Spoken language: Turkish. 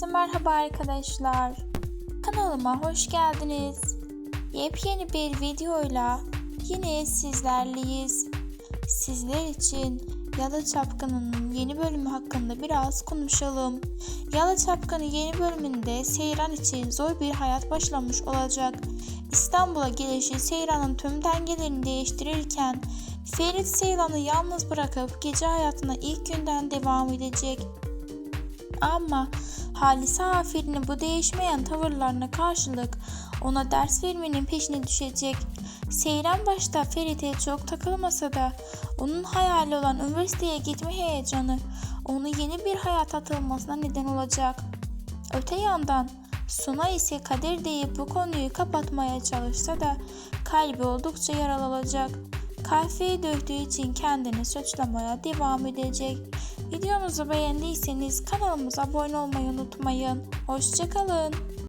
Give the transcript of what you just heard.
Herkese merhaba arkadaşlar. Kanalıma hoş geldiniz. Yepyeni bir videoyla yine sizlerleyiz. Sizler için Yalı Çapkını'nın yeni bölümü hakkında biraz konuşalım. Yalı Çapkını yeni bölümünde Seyran için zor bir hayat başlamış olacak. İstanbul'a gelişi Seyran'ın tüm dengelerini değiştirirken Ferit Seyran'ı yalnız bırakıp gece hayatına ilk günden devam edecek. Ama Halise Aferin'in bu değişmeyen tavırlarına karşılık ona ders vermenin peşine düşecek. Seyran başta Ferit'e çok takılmasa da onun hayali olan üniversiteye gitme heyecanı onu yeni bir hayat atılmasına neden olacak. Öte yandan Suna ise kader deyip bu konuyu kapatmaya çalışsa da kalbi oldukça yaralı olacak. Kahveyi döktüğü için kendini suçlamaya devam edecek. Videomuzu beğendiyseniz kanalımıza abone olmayı unutmayın. Hoşçakalın.